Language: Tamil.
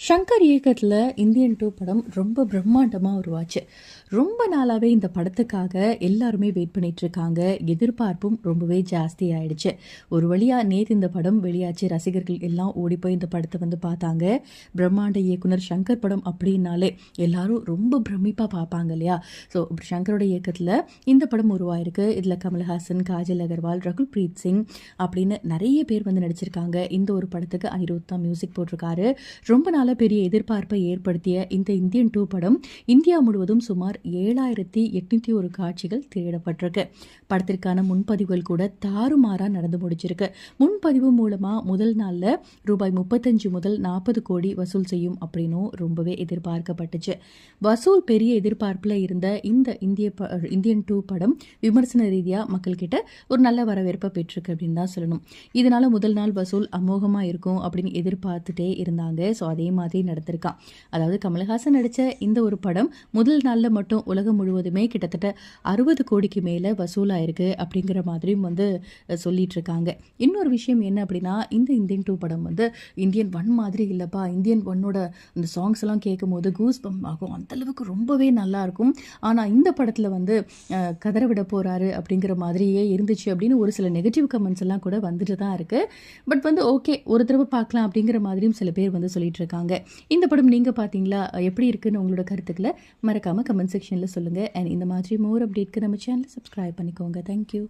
ஷங்கர் இயக்கத்தில் இந்தியன் டூ படம் ரொம்ப பிரம்மாண்டமாக உருவாச்சு. ரொம்ப நாளாகவே இந்த படத்துக்காக எல்லாருமே வெயிட் பண்ணிகிட்ருக்காங்க இருக்காங்க. எதிர்பார்ப்பும் ரொம்பவே ஜாஸ்தி ஆயிடுச்சு. ஒரு வழியாக நேற்று இந்த படம் வெளியாச்சு ரசிகர்கள் எல்லாம் ஓடி போய் இந்த படத்தை வந்து பார்த்தாங்க. பிரம்மாண்ட இயக்குனர் ஷங்கர் படம் அப்படின்னாலே எல்லாரும் ரொம்ப பிரமிப்பாக பார்ப்பாங்க இல்லையா? ஸோ சங்கரோட இயக்கத்தில் இந்த படம் உருவாயிருக்கு. இதில் கமல்ஹாசன் காஜல் அகர்வால் ரகுல் பிரீத் சிங் அப்படின்னு நிறைய பேர் வந்து நடிச்சிருக்காங்க. இந்த ஒரு படத்துக்கு அனிருத் தான் மியூசிக் போட்டிருக்காரு. ரொம்ப நாள் நாளாக பெரிய எதிர்பார்ப்பை ஏற்படுத்திய இந்த இந்தியன் டூ படம் இந்தியா முழுவதும் சுமார் ஏழாயிரத்தி எட்நூத்தி ஒரு காட்சிகள் திரையிடப்பட்டிருக்கு படத்திற்கான முன்பதிவுகள் கூட தாறுமாறா நடந்து முடிச்சிருக்கு. முன்பதிவு மூலமா முதல் நாள்ல ரூபாய் முப்பத்தஞ்சு முதல் நாற்பது கோடி வசூல் செய்யும் அப்படின்னும் ரொம்பவே எதிர்பார்க்கப்பட்டுச்சு. வசூல் பெரிய எதிர்பார்ப்பில் இருந்த இந்த இந்திய ப- இந்தியன் டூ படம் விமர்சன ரீதியாக மக்கள் கிட்ட ஒரு நல்ல வரவேற்பை பெற்றிருக்கு அப்படின்னு தான் சொல்லணும். இதனால முதல் நாள் வசூல் அமோகமாக இருக்கும் அப்படின்னு எதிர்பார்த்துட்டே இருந்தாங்க. ஸோ அதே மாதிரி நடந்திருக்கான். அதாவது கமல்ஹாசன் நடித்த இந்த ஒரு படம் முதல் நாளில் மட்டும் உலகம் முழுவதுமே கிட்டத்தட்ட அறுபது கோடிக்கு மேலே வசூலாயிருக்கு அப்படிங்கிற மாதிரியும் வந்து சொல்லிட்டு இருக்காங்க இன்னொரு விஷயம் என்ன அப்படின்னா இந்த இந்தியன் டூ படம் வந்து இந்தியன் ஒன் மாதிரி இல்லைப்பா. இந்தியன் ஒன்னோட அந்த சாங்ஸ் எல்லாம் கேட்கும் போது கூஸ் பம் ஆகும் அந்தளவுக்கு ரொம்பவே நல்லா இருக்கும். ஆனால் இந்த படத்தில் வந்து கதற விட போகிறாரு அப்படிங்கிற மாதிரியே இருந்துச்சு அப்படின்னு ஒரு சில நெகட்டிவ் கமெண்ட்ஸ் எல்லாம் கூட வந்துட்டு தான் இருக்குது பட் வந்து ஓகே ஒரு தடவை பார்க்கலாம் அப்படிங்கிற மாதிரியும் சில பேர் வந்து சொல்லிட்டு இருக்காங்க இந்த படம் நீங்க பாத்தீங்களா? எப்படி இருக்குன்னு உங்களோட கருத்துக்களை மறக்காம கமெண்ட் செக்ஷன்ல சொல்லுங்க. அண்ட் இந்த மாதிரி மோர் அப்டேட்க்கு நம்ம சேனலை சப்ஸ்கிரைப் பண்ணிக்கோங்க. தேங்க்யூ